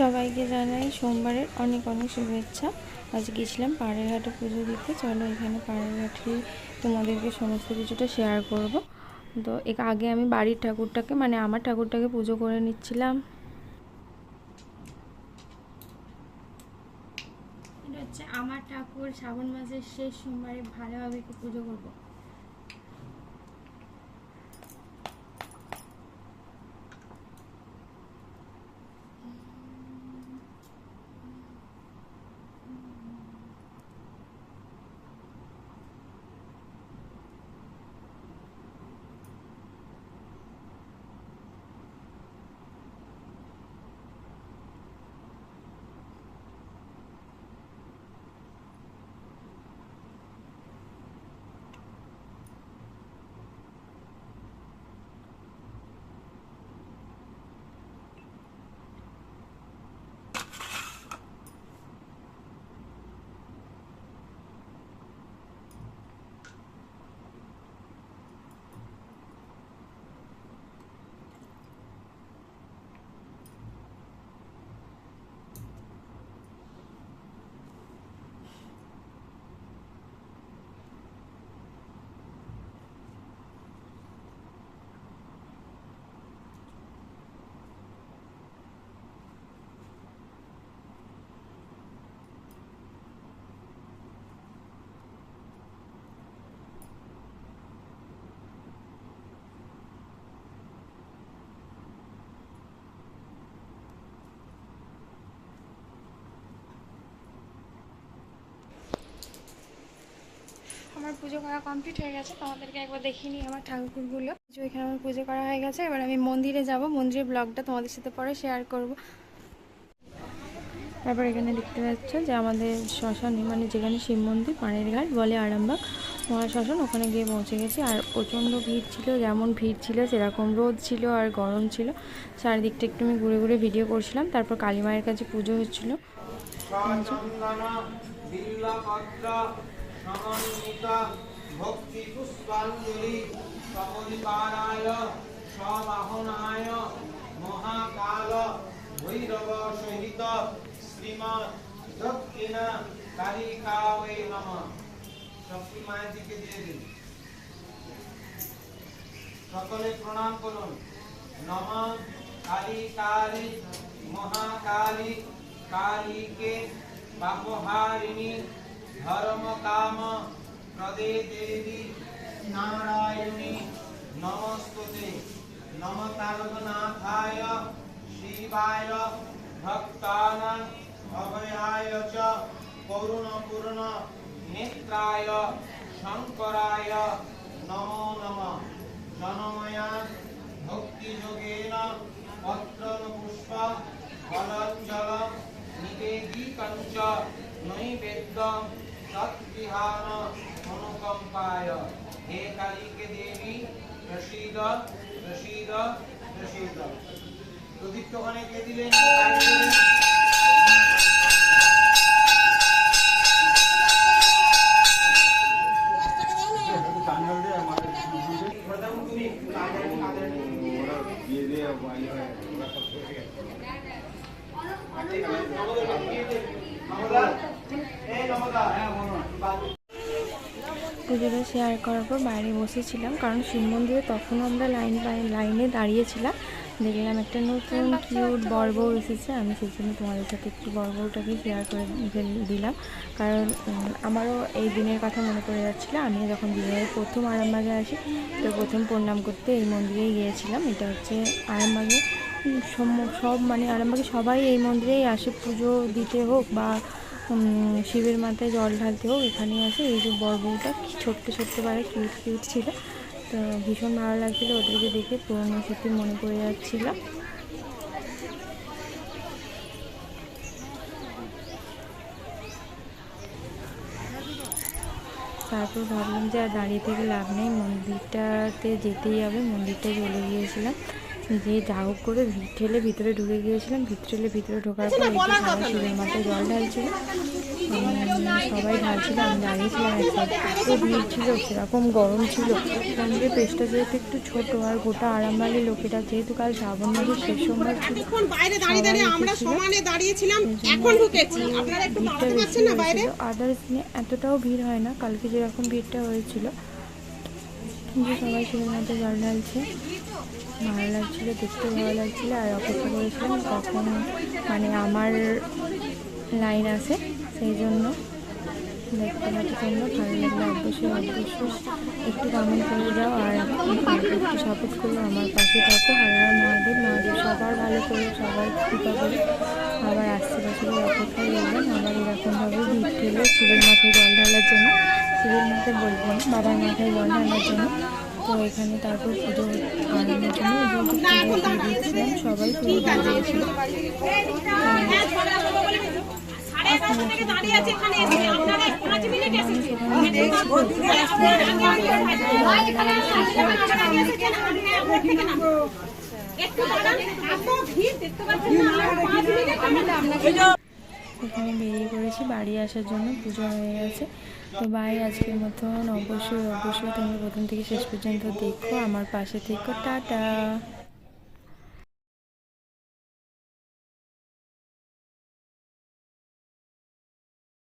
সবাইকে জানাই সোমবারের অনেক অনেক শুভেচ্ছা। আজ গেছিলাম পাড়ের হাটে পুজো দিতে। চলো এখানে পাড়ের হাটে তোমাদেরকে সমস্ত কিছুটা শেয়ার করব। তো এক আগে আমি বাড়ির ঠাকুরটাকে মানে আমার ঠাকুরটাকে পুজো করে নিচ্ছিলাম। এটা হচ্ছে আমার ঠাকুর। শ্রাবণ মাসের শেষ সোমবারে ভালোভাবে পুজো করব। আমার পুজো করা কমপ্লিট হয়ে গেছে, তোমাদেরকে একবার দেখিয়ে নিই আমার ঠাকুরগুলো। যে এখানে আমার পুজো করা হয়ে গেছে, এবার আমি মন্দিরে যাব, মন্দিরের ব্লগটা তোমাদের সাথে পরে শেয়ার করব। তারপর এখানে দেখতে পাচ্ছ যে আমাদের শ্মশানে মানে যেখানে শিব মন্দির, পানের ঘাট বলে আরামবাগ, মহাশ্মশান, ওখানে গিয়ে পৌঁছে গেছি। আর প্রচণ্ড ভিড় ছিল, যেমন ভিড় ছিল, সেরকম রোদ ছিল আর গরম ছিল। চারিদিকটা একটু আমি ঘুরে ঘুরে ভিডিও করছিলাম, তারপর কালী মায়ের কাছে পুজো হচ্ছিল। সমন্বিত ভক্তি পুষ্পাঞ্জলি সপরিবারায় সবাহনায় মহাকাল ভৈরব সহিত শ্রীমৎ দক্ষিণা কালিকাওয়ে নম। শক্তি মায়ের দিকে দিয়ে দিন। সকলে প্রণাম করুন। নম কালী কালী মহাকালী, কালীকে পাপহারিণী ধর্ম কাম প্রদে দেবী নারায়ণী নমস্তুতে নমতারকনাথায় শিবায় ভক্তানাং অভয়ায় চ করুণপূর্ণ নেত্রায় শঙ্করায় নমো নমঃ জনময়া ভক্তিযোগেন পত্রন পুষ্প ফলঞ্জল নিবেদিতঞ্চ নৈবেদ্যম সৎবিহান অনুকম্পায় হে কালীকে দেবী প্রসীদ প্রসীদ প্রসীদ প্রদীপ্ত অনেকে দিলেন প্রথম তুমি কাদের কাদের পুজোটা শেয়ার করার পর বাইরে বসেছিলাম, কারণ শিব মন্দিরে তখনও আমরা লাইন লাইনে দাঁড়িয়েছিলাম। দেখলাম একটা নতুন কিউট বড়বউ এসেছে, আমি সেই জন্য তোমাদের সাথে একটু বড়বউটাকে শেয়ার করে দিল- দিলাম। কারণ আমারও এই দিনের কথা মনে পড়ে যাচ্ছিল আমি যখন বিবাহের প্রথম আরামবাগে আসি, তো প্রথম প্রণাম করতে এই মন্দিরেই গিয়েছিলাম। এটা হচ্ছে আরামবাগে। সব মানে আরামবাগে সবাই এই মন্দিরেই আসে, পুজো দিতে হোক বা শিবের মাথায় জল ঢালতে হোক, এখানেই আসে। এই যে বড়বউটা কি ছোট্ট ছোট্ট পারে কিউট কিউট ছিল। তো ভীষণ ভালো লাগছিল ওদেরকে দেখে, পুরোনো সত্যি মনে পড়ে যাচ্ছিল। তারপর ভাবলাম যে আর দাঁড়িয়ে থেকে লাভ নেই, মন্দিরটাতে যেতেই হবে, মন্দিরটায় চলে গিয়েছিলাম। যে যা হোক করে ঠেলে ভিতরে ঢুকে গিয়েছিলাম। ঠেলে ভিতরে ঢোকার পর এই যে সবাই শিবের মাথায় জল ঢালছিল। উম, সবাই ঢালছিল আমি দাঁড়িয়েছিলাম এক সাইডে এত ভিড় ছিল সেরকম গরম ছিল। মন্দিরের পেশটা যেহেতু একটু ছোট আর গোটা আরামবাগের লোকেরা যেহেতু কাল শ্রাবণ মাসের শেষ সোমবার ছিল ভিড়টা বেশি হয়েছিল। আদার্স দিনে এতটাও ভিড় হয় না কালকে যেরকম ভিড়টা হয়েছিল যে সবাই শিবের মধ্যে জল ঢালছে ভালো লাগছিল দেখতে ভালো লাগছিল, আর অপেক্ষা করেছিলাম কখন মানে আমার লাইন আসে সেই জন্য দেখতে পাচ্ছি তোমরা, ভালো লাগলে, অবশ্যই অবশ্যই। একটু কমেন্ট করে দাও, আর একটু সাপোর্ট করো আমার পাশে থাকো। আর আমার মহাদেব মহাদেব, সবার ভালো করে, সবার কৃপা করে। আবার এরকমভাবে ভিড় ঠেলে শিবের মাথায় জল ঢালার জন্য, শিবের মাথায় বলব না, বাবার মাথায় জল ঢালার জন্য। তো এখানে তারপর পুজো আনানোর জন্য পুজো দিয়ে দিয়েছিলাম, সবাই পুজো দিয়ে দিয়েছিল। একটু দাঁড়ান এত ভিড় দেখতে পাচ্ছেন না আর পাঁচ মিনিট আমরা আপনাকে এখানে বেরিয়ে পড়েছি, বাড়ি আসার জন্য পুজো হয়ে গেছে। তো বাই আজকের মতন অবশ্যই অবশ্যই তোমরা প্রথম থেকে শেষ পর্যন্ত দেখো, আমার পাশে থেকে, টাটা।